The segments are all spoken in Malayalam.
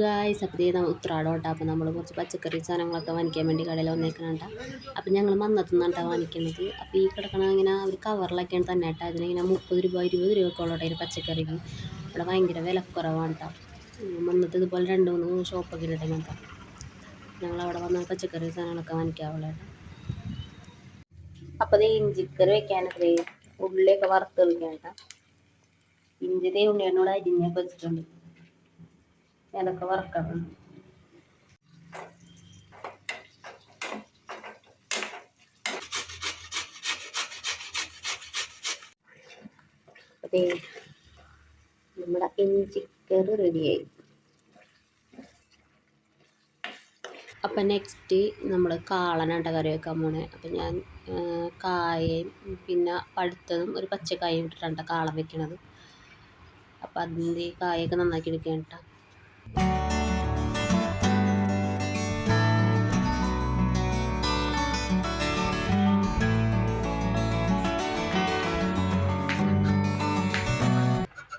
ഗായ്സ് അപ്പോൾ ഇതേ ഉത്രാടം കേട്ടോ. അപ്പോൾ നമ്മൾ കുറച്ച് പച്ചക്കറി സാധനങ്ങളൊക്കെ വാങ്ങിക്കാൻ വേണ്ടി കടയിൽ വന്നേക്കണേണ്ട അപ്പോൾ ഞങ്ങൾ മന്നത്തുനിന്നാണ് കേട്ടോ വാങ്ങിക്കുന്നത്. അപ്പോൾ ഈ കിടക്കണ ഇങ്ങനെ ഒരു കവറിലൊക്കെയാണ് തന്നെ കേട്ടോ. അതിനിങ്ങനെ മുപ്പത് രൂപ ഇരുപത് രൂപയൊക്കെ ഒരു പച്ചക്കറിക്ക് ഇവിടെ ഭയങ്കര വിലക്കുറവാണ് കേട്ടോ. മന്നത്ത് ഇതുപോലെ രണ്ട് മൂന്ന് ഷോപ്പൊക്കെ ഉണ്ട് കേട്ടോ. ഞങ്ങളവിടെ വന്ന പച്ചക്കറി സാധനങ്ങളൊക്കെ വാങ്ങിക്കാവുള്ളൂ കേട്ടോ. അപ്പോൾ ഇത് ഇഞ്ചിക്കറി വെക്കാനൊക്കെ ഉള്ളിയൊക്കെ വറുത്ത് വെക്കാൻ കേട്ടോ. ഇഞ്ചി ഉണ്ണിയനോട് അരിഞ്ഞൊക്കെ വെച്ചിട്ടുണ്ട്. അതൊക്കെ വറക്കണം അതെ. നമ്മുടെ ഇഞ്ചിക്കറി റെഡിയായി. അപ്പം നെക്സ്റ്റ് നമ്മൾ കാളനാണ്ട കറി വെക്കാൻ പോണേ. അപ്പം ഞാൻ കായയും പിന്നെ പഴുത്തതും ഒരു പച്ചക്കായും ഇട്ടിട്ടാണ് കാളം വെക്കണത്. അപ്പം അതിന്റെ കായൊക്കെ നന്നാക്കി എടുക്കാൻ കേട്ടോ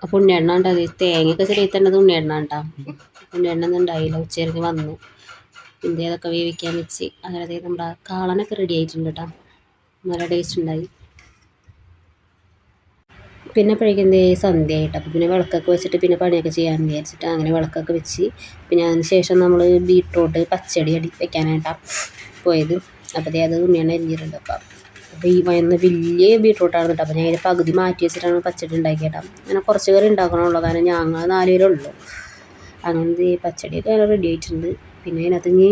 അപ്പോൾ ഉണ്ണിയെണ്ണ അത് തേങ്ങയൊക്കെ ചെറിയ ഉണ്ണിയെണ്ണാണ്ടാ ഉണ്ണിയെണ്ണ ഉണ്ടാ ഉണ്ണിയെണ്ണ ഒന്നും ഉണ്ടായില്ല ഉച്ചയ്ക്ക് വന്നു. പിന്നെ അതൊക്കെ വേവിക്കാൻ വെച്ച് അങ്ങനെ നമ്മുടെ കാളനൊക്കെ റെഡി ആയിട്ടുണ്ട് കേട്ടോ. നല്ല ടേസ്റ്റ് ഉണ്ടായി. പിന്നെ അപ്പോഴേക്കും സന്ധ്യ ആയിട്ട് അപ്പോൾ പിന്നെ വിളക്കൊക്കെ വെച്ചിട്ട് പിന്നെ പണിയൊക്കെ ചെയ്യാമെന്ന് വിചാരിച്ചിട്ട് അങ്ങനെ വിളക്കൊക്കെ വെച്ച്. പിന്നെ അതിന് ശേഷം നമ്മൾ ബീട്രൂട്ട് പച്ചടി അടി വെക്കാനായിട്ടാണ് പോയത്. അപ്പോൾ അത് ഉണ്ണിയാണ് അരിഞ്ഞിട്ടുണ്ട്. അപ്പം അപ്പോൾ ഈ വന്ന് വലിയ ബീട്രൂട്ടാണ് കേട്ടോ. അപ്പോൾ ഞാൻ അതിന്റെ പകുതി മാറ്റി വെച്ചിട്ടാണ് പച്ചടി ഉണ്ടാക്കിയേട്ടാ. അങ്ങനെ കുറച്ച് കറി ഉണ്ടാക്കണമുള്ളൂ കാരണം ഞങ്ങൾ നാല് പേരുള്ളൂ അങ്ങനെ പച്ചടിയൊക്കെ റെഡി ആയിട്ടുണ്ട്. പിന്നെ അതിനകത്ത് ഇനി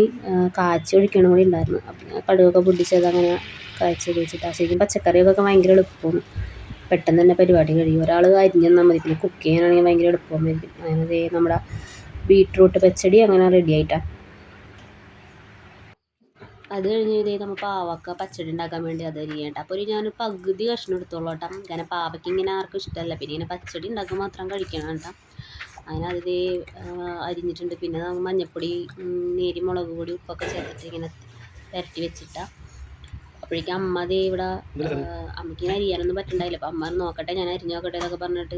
കാച്ചി ഒഴിക്കണം കൂടി ഉണ്ടായിരുന്നു. അപ്പം കടുകൊക്കെ പൊട്ടിച്ചത് അങ്ങനെ കാച്ചി വെച്ചിട്ട് ശരിക്കും പച്ചക്കറിയൊക്കെ ഭയങ്കര എളുപ്പമാണ്. പെട്ടെന്ന് തന്നെ പരിപാടി കഴിയും. ഒരാൾ അരിഞ്ഞ് മതി. പിന്നെ കുക്ക് ചെയ്യാനാണെങ്കിൽ ഭയങ്കര എളുപ്പമായിരിക്കും അങ്ങനെ നമ്മുടെ ബീട്രൂട്ട് പച്ചടി അങ്ങനെ റെഡി ആയിട്ടാണ് അത് കഴിഞ്ഞ് ഇതേ നമ്മൾ പാവക്ക പച്ചടി ഉണ്ടാക്കാൻ വേണ്ടി അത് അരിയേണ്ട അപ്പോൾ ഒരു ഞാൻ പകുതി കഷ്ണം എടുത്തോളൂ കേട്ടോ. കാരണം പാവയ്ക്ക് ഇങ്ങനെ ആർക്കും ഇഷ്ടമല്ല. പിന്നെ ഇങ്ങനെ പച്ചടി ഉണ്ടാക്കാൻ മാത്രം കഴിക്കണം കേട്ടോ. അങ്ങനെ അത് അരിഞ്ഞിട്ടുണ്ട്. പിന്നെ മഞ്ഞൾപ്പൊടി നേരി മുളക് പൊടി ഉപ്പൊക്കെ ചേർത്തിട്ട് ഇങ്ങനെ പുരട്ടി വെച്ചിട്ടാണ് അപ്പോഴേക്കും അമ്മ ദേ ഇവിടെ അമ്മയ്ക്ക് അരിയാനൊന്നും പറ്റണ്ടായില്ല. അപ്പോൾ അമ്മ നോക്കട്ടെ ഞാൻ അരിഞ്ഞ് നോക്കട്ടെ എന്നൊക്കെ പറഞ്ഞിട്ട്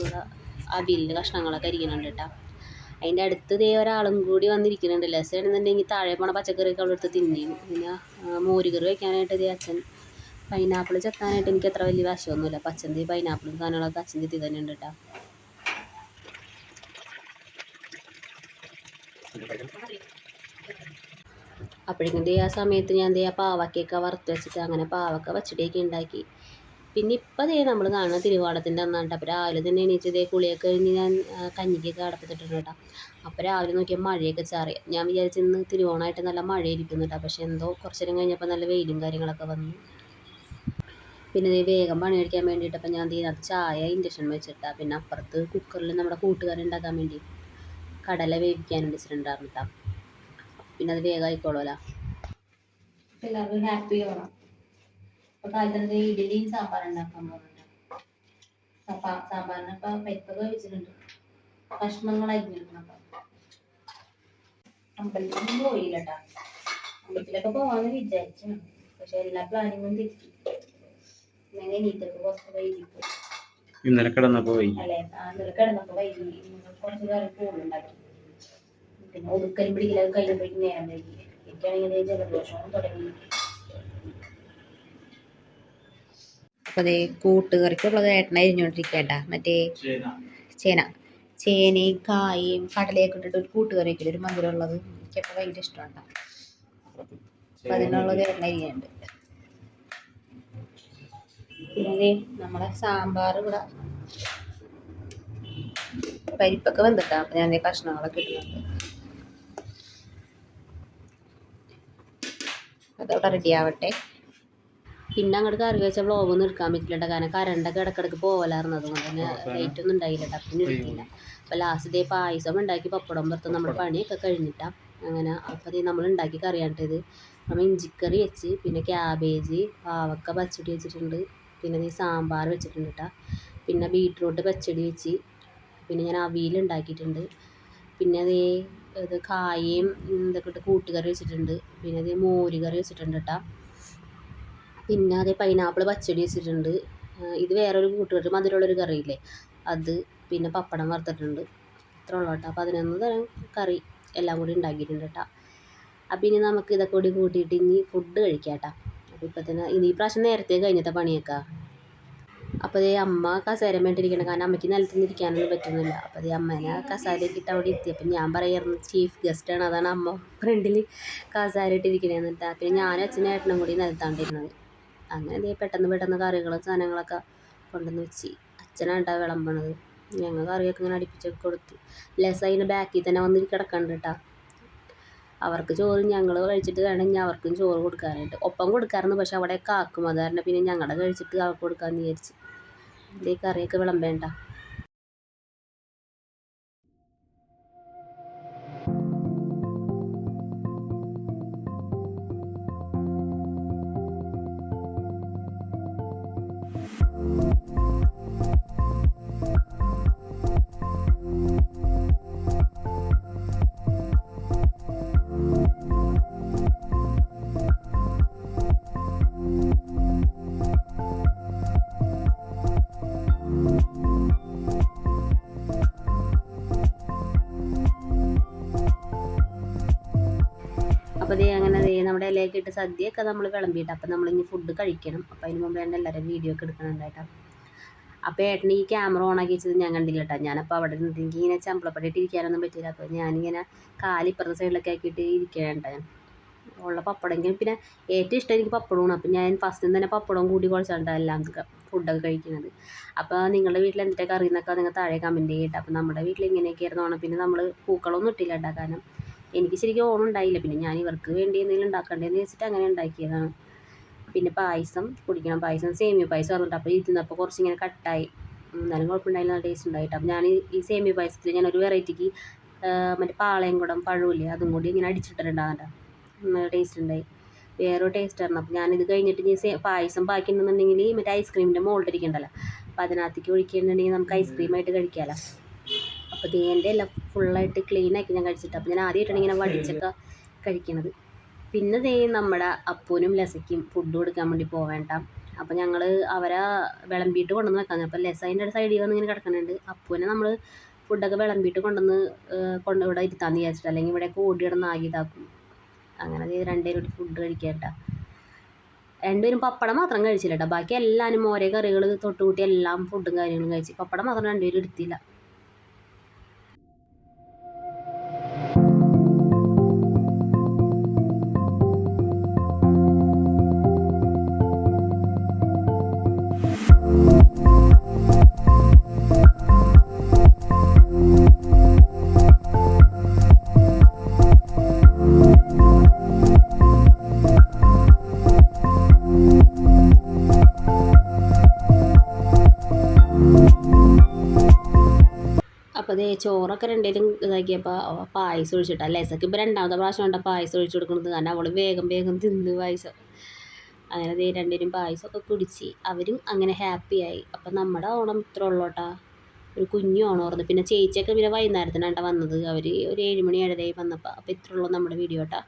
ഇവിടെ അവിലിന്റെ കഷ്ണങ്ങളൊക്കെ അരിക്കുന്നുണ്ട് കേട്ടോ അതിന്റെ അടുത്ത് ദേ ഒരാളും കൂടി വന്നിരിക്കുന്നുണ്ട്. രസമാണെന്നുണ്ടെങ്കിൽ താഴെ പോണ പച്ചക്കറിയൊക്കെ അവിടെ എടുത്ത് തിന്നിയും പിന്നെ മോരുകറി വയ്ക്കാനായിട്ട് ദേ അച്ഛൻ പൈനാപ്പിൾ ചെത്താനായിട്ട് എനിക്ക് അത്ര വലിയ വശമൊന്നുമില്ല. ദേ പൈനാപ്പിളും സാധനങ്ങളൊക്കെ അച്ഛൻ ഇത് തന്നെ ഉണ്ട് കേട്ടോ അപ്പോഴേക്കും ദേ ആ സമയത്ത് ഞാൻ ദേ ആ പാവക്കയൊക്കെ വറുത്ത് വെച്ചിട്ട് അങ്ങനെ പാവക്ക പച്ചടിയൊക്കെ ഉണ്ടാക്കി. പിന്നെ ഇപ്പം ദേ നമ്മൾ കാണുന്ന തിരുവാടത്തിന്റെ അന്നാണ് അപ്പോൾ രാവിലെ തന്നെ എണീച്ച് ദേ കുളിയൊക്കെ കഴിഞ്ഞ് ഞാൻ കഞ്ഞിക്കൊക്കെ അടപ്പത്തിട്ടുണ്ട് കേട്ടോ. അപ്പോൾ രാവിലെ നോക്കിയാൽ മഴയൊക്കെ ചാറി. ഞാൻ വിചാരിച്ചു ഇന്ന് തിരുവോണമായിട്ട് നല്ല മഴയിരിക്കുന്നു കേട്ടോ. പക്ഷേ എന്തോ കുറച്ച് നേരം കഴിഞ്ഞപ്പോൾ നല്ല വെയിലും കാര്യങ്ങളൊക്കെ വന്നു. പിന്നെ ദേ വേഗം പണി കഴിക്കാൻ വേണ്ടിയിട്ട് അപ്പം ഞാൻ ഇതിനകത്ത് ചായ ഇൻഡക്ഷൻ വെച്ചിട്ടാ. പിന്നെ അപ്പുറത്ത് കുക്കറിൽ നമ്മുടെ കൂട്ടുകാരുണ്ടാക്കാൻ വേണ്ടി കടല വേവിക്കാൻ വെച്ചിട്ടുണ്ടായിരുന്നു കേട്ടോ. പിന്നെ അത് വേഗം ആയിക്കോളൂല എല്ലാവർക്കും ഹാപ്പി ഓണം അപ്പോൾ കാലത്ത് ഇഡലിയും ഉണ്ടാക്കാൻ പോകുന്നുണ്ട് സാമ്പാറിന് ഇപ്പൊ പരിപ്പൊക്കെ വെച്ചിട്ടുണ്ട്. കഷ്ണങ്ങൾ അരിഞ്ഞെടുക്കണം അമ്പലത്തിലൊന്നും പോയില്ല കേട്ടാ അമ്പലത്തിലൊക്കെ പോവാന്ന് വിചാരിച്ചു പക്ഷെ എല്ലാ പ്ലാനിങ്ങും തെറ്റി. ഞാൻ കുറച്ച് വൈകി ഇന്നലെ കിടന്നപ്പോ പോയി. അല്ലേ? ഇന്നലെ വൈകി. കുറച്ച് കാര്യം കൂടുതലുണ്ടാക്കി പിന്നെ ഒടുക്കലും പിടിക്കലൊക്കെ കഴിഞ്ഞപ്പോഴേക്കും നേരം വൈകി. എനിക്കാണെങ്കിൽ ജലദോഷവും തുടങ്ങി. അപ്പോൾ അതേ കൂട്ടുകറിക്കുള്ളത് ഏട്ടനെ അരിഞ്ഞുകൊണ്ടിരിക്കേണ്ട മറ്റേ ചേന. ചേനയും കായയും കടലയൊക്കെ ഇട്ടിട്ട് ഒരു കൂട്ടുകറി വെക്കില്ല ഒരു മധുരം ഉള്ളത് എനിക്കപ്പോൾ ഭയങ്കര ഇഷ്ടമാണ് അപ്പം അതിനുള്ളത് ഏട്ടൻ അരിയുന്നുണ്ട് പിന്നെ നമ്മളെ സാമ്പാർ ഇവിടെ. പരിപ്പൊക്കെ വെന്തിട്ടാണ് അപ്പം ഞാൻ കഷ്ണങ്ങളൊക്കെ ഇടുന്നുണ്ട്. അതവിടെ റെഡി ആവട്ടെ. പിന്നെ അങ്ങോട്ട് കറി വെച്ച വ്ളോഗൊന്നും എടുക്കാൻ പറ്റില്ല കാരണം കരണ്ടൊക്കെ ഇടക്കിടക്ക് പോകലായിരുന്നു അതുകൊണ്ട് തന്നെ ലൈറ്റ് ഒന്നും ഉണ്ടായില്ല പിന്നെ എടുത്തില്ല. അപ്പോൾ ലാസ്റ്റ് ഇതേ പായസം ഉണ്ടാക്കി പപ്പടം പുറത്ത് നമ്മൾ പണിയൊക്കെ കഴിഞ്ഞിട്ടാണ് അങ്ങനെ അപ്പം നമ്മൾ ഉണ്ടാക്കി കറിയാണ്ടത് നമ്മൾ ഇഞ്ചിക്കറി വെച്ച് പിന്നെ ക്യാബേജ് പാവക്ക പച്ചടി വെച്ചിട്ടുണ്ട്. പിന്നെ നീ സാമ്പാർ വെച്ചിട്ടുണ്ട് കേട്ടോ പിന്നെ ബീട്രൂട്ട് പച്ചടി വെച്ച്. പിന്നെ ഞാൻ അവിയൽ ഉണ്ടാക്കിയിട്ടുണ്ട്. പിന്നെ അതേ ഇത് കായയും ഇതൊക്കെ ഇട്ട് കൂട്ടുകറി വെച്ചിട്ടുണ്ട്. പിന്നെ അത് മോര് കറി വെച്ചിട്ടുണ്ട് കേട്ടോ പിന്നെ അതേ പൈനാപ്പിൾ പച്ചടി വെച്ചിട്ടുണ്ട്. ഇത് വേറൊരു കൂട്ടുകറി മധുരമുള്ളൊരു കറിയില്ലേ? അത് പിന്നെ പപ്പടം വറുത്തിട്ടുണ്ട്. ഇത്ര ഉള്ളു കേട്ടോ പതിനൊന്ന് തരം കറി എല്ലാം കൂടി ഉണ്ടാക്കിയിട്ടുണ്ട് കേട്ടോ അപ്പം ഇനി നമുക്ക് ഇതൊക്കെ കൂടി കൂട്ടിയിട്ട് ഇനി ഫുഡ് കഴിക്കാം കേട്ടോ അപ്പോൾ ഇപ്പം തന്നെ ഇനി ഈ പ്രാവശ്യം നേരത്തെ കഴിഞ്ഞത്തെ പണിയൊക്കെ? അപ്പോൾ അതേ അമ്മ കസേര വേണ്ടിയിരിക്കണം കാരണം അമ്മയ്ക്ക് നിലത്തുനിന്ന് ഇരിക്കാനൊന്നും പറ്റുന്നില്ല. അപ്പോൾ അതേ അമ്മേനെ കസേരയൊക്കെ ഇട്ട് അവിടെ ഇരുത്തി. അപ്പം ഞാൻ പറയായിരുന്നു ചീഫ് ഗസ്റ്റാണ് അതാണ് അമ്മ ഫ്രണ്ടിൽ കസേര ഇട്ടിരിക്കണേന്ന് എന്നിട്ട്. പിന്നെ ഞാനും അച്ഛനും ഏട്ടനും കൂടി നിലത്താണ്ടിരുന്നത്. അങ്ങനെ ദേ പെട്ടെന്ന് പെട്ടെന്ന് കറികളും സാധനങ്ങളൊക്കെ കൊണ്ടുവന്ന് വെച്ച്. അച്ഛനാണ്ടാ വിളമ്പണത്. ഞങ്ങൾ കറിയൊക്കെ ഇങ്ങനെ അടുപ്പിച്ചൊക്കെ കൊടുത്തു. ലെസ് അതിന് ബാക്കിൽ തന്നെ വന്ന് കിടക്കണ്ട് കേട്ടോ അവർക്ക് ചോറ് ഞങ്ങൾ കഴിച്ചിട്ട് വേണം ഇനി അവർക്കും ചോറ് കൊടുക്കാനായിട്ട്. ഒപ്പം കൊടുക്കാറുണ്ട് പക്ഷേ അവിടെ കാക്കും അത് പിന്നെ ഞങ്ങളുടെ കഴിച്ചിട്ട് അവർക്ക് കൊടുക്കാമെന്ന് വിചാരിച്ച്. ഈ കറിയൊക്കെ വിളമ്പേണ്ട. ഇട്ട് സദ്യയൊക്കെ നമ്മൾ വിളമ്പിയിട്ട് അപ്പം നമ്മൾ ഇനി ഫുഡ് കഴിക്കണം. അപ്പം അതിന് മുമ്പ് തന്നെ എല്ലാവരും വീഡിയോ ഒക്കെ എടുക്കണുണ്ടായിട്ടാ അപ്പോൾ ഏട്ടന് ഈ ക്യാമറ ഓൺ ആക്കി വെച്ചത് ഞാൻ കണ്ടില്ല കേട്ടോ. ഞാനപ്പോൾ അവിടെ നിന്ന് ഇങ്ങനെ ചമ്പളപ്പടിയിട്ട് ഇരിക്കാനൊന്നും പറ്റില്ല അപ്പോൾ ഞാനിങ്ങനെ കാലിപ്പുറത്തെ സൈഡിലൊക്കെ ആക്കിയിട്ട് ഇരിക്കണേണ്ട ഞാൻ. ഉള്ള പപ്പടമെങ്കിലും പിന്നെ ഏറ്റവും ഇഷ്ടം എനിക്ക് പപ്പടമാണ്. അപ്പം ഞാൻ ഫസ്റ്റിൽ തന്നെ പപ്പടവും കൂടി കുഴച്ചാണ് എല്ലാം ഫുഡൊക്കെ കഴിക്കുന്നത്. അപ്പോൾ നിങ്ങളുടെ വീട്ടിൽ എന്തൊക്കെ കറി എന്നൊക്കെ നിങ്ങൾ താഴെ കമന്റ് ചെയ്യട്ടെ അപ്പം നമ്മുടെ വീട്ടിൽ ഇങ്ങനെയൊക്കെയായിരുന്നു. ഓണം പിന്നെ നമ്മൾ പൂക്കളൊന്നും ഇട്ടില്ല കേട്ടോ. കാരണം എനിക്ക് ശരിക്കും ഓണം ഉണ്ടായില്ല. പിന്നെ ഞാൻ ഇവർക്ക് വേണ്ടി എന്തെങ്കിലും ഉണ്ടാക്കണ്ടേന്ന് വെച്ചിട്ട് അങ്ങനെ ഉണ്ടാക്കിയതാണ്. പിന്നെ പായസം കുടിക്കണം പായസം സേമിയ പായസം പറഞ്ഞിട്ട് അപ്പോൾ ഇരുന്നപ്പോൾ കുറച്ചിങ്ങനെ കട്ടായി. എന്നാലും കുഴപ്പമുണ്ടായില്ല. നല്ല ടേസ്റ്റ് ഉണ്ടായിട്ട്. അപ്പോൾ ഞാൻ ഈ- സേമിയ പായസത്തിൽ ഞാൻ ഒരു വെറൈറ്റിക്ക് മറ്റേ പാളയംകുടം പഴമില്ലേ അതും കൂടി ഇങ്ങനെ അടിച്ചിട്ടുണ്ടാകണ്ട നല്ല ടേസ്റ്റ് ഉണ്ടായി. വേറെ ടേസ്റ്റ് ആയിരുന്നു. അപ്പോൾ ഞാനിത് കഴിഞ്ഞിട്ട് സേ പായസം ബാക്കി ഉണ്ടെന്നുണ്ടെങ്കിൽ മറ്റേ ഐസ്ക്രീമിന്റെ മോൾഡ് ഇരിക്കണ്ടല്ലോ അപ്പോൾ അതിനകത്തേക്ക് ഒഴിക്കുന്നുണ്ടെങ്കിൽ നമുക്ക് ഐസ്ക്രീമായിട്ട് കഴിക്കാമല്ലോ അപ്പോൾ തേന്റെ എല്ലാം ഫുള്ളായിട്ട് ക്ലീനാക്കി ഞാൻ കഴിച്ചിട്ട്. അപ്പോൾ ഞാൻ ആദ്യമായിട്ടാണ് ഇങ്ങനെ വടിച്ചൊക്കെ കഴിക്കണത്. പിന്നെ ദേ നമ്മുടെ അപ്പൂനും ലസയ്ക്കും ഫുഡ് കൊടുക്കാൻ വേണ്ടി പോവേണ്ട. അപ്പോൾ ഞങ്ങൾ അവരെ വിളമ്പിയിട്ട് കൊണ്ടുവന്ന് വെക്കാൻ അപ്പോൾ ലസ അതിന്റെ സൈഡിൽ വന്ന് ഇങ്ങനെ കിടക്കുന്നുണ്ട് അപ്പൂനെ നമ്മൾ ഫുഡൊക്കെ വിളമ്പിയിട്ട് കൊണ്ടുവന്ന് കൊണ്ട് ഇവിടെ ഇരുത്താന്ന് വിചാരിച്ചിട്ട്. അല്ലെങ്കിൽ ഇവിടെയൊക്കെ ഓടി കിടന്ന് ആകെ ഇതാക്കും. അങ്ങനെ ദേ രണ്ടുപേരും കൂടി ഫുഡ് കഴിക്കട്ടാ. രണ്ടുപേരും പപ്പടം മാത്രം കഴിച്ചില്ല കേട്ടോ. ബാക്കി എല്ലാവരും ഓരോ കറികൾ തൊട്ടുകൂട്ടി എല്ലാം ഫുഡും കാര്യങ്ങളും കഴിച്ച് പപ്പടം മാത്രം രണ്ടുപേരും എടുത്തില്ല. ചോറൊക്കെ രണ്ടേരും ഇതാക്കിയപ്പോൾ പായസം ഒഴിച്ചിട്ടാ. ലെസക്ക് ഇപ്പോൾ രണ്ടാമത്തെ പ്രാവശ്യം കൊണ്ടാ പായസം ഒഴിച്ചു കൊടുക്കുന്നത് കാരണം അവൾ വേഗം വേഗം തിന്ന് പായസം. അങ്ങനെ ദേ രണ്ടുപേരും പായസമൊക്കെ കുടിച്ച് അവരും അങ്ങനെ ഹാപ്പിയായി അപ്പം നമ്മുടെ ഓണം ഇത്ര ഉള്ളോട്ടാ. ഒരു കുഞ്ഞു ഓണം ഓർന്ന്. പിന്നെ ചേച്ചിയൊക്കെ പിന്നെ വൈകുന്നേരത്തിനാണ്ട വന്നത്. അവർ ഒരു ഏഴ് മണി ഏഴരയായി വന്നപ്പോൾ അപ്പോൾ ഇത്ര ഉള്ളൂ നമ്മുടെ വീഡിയോ കേട്ടോ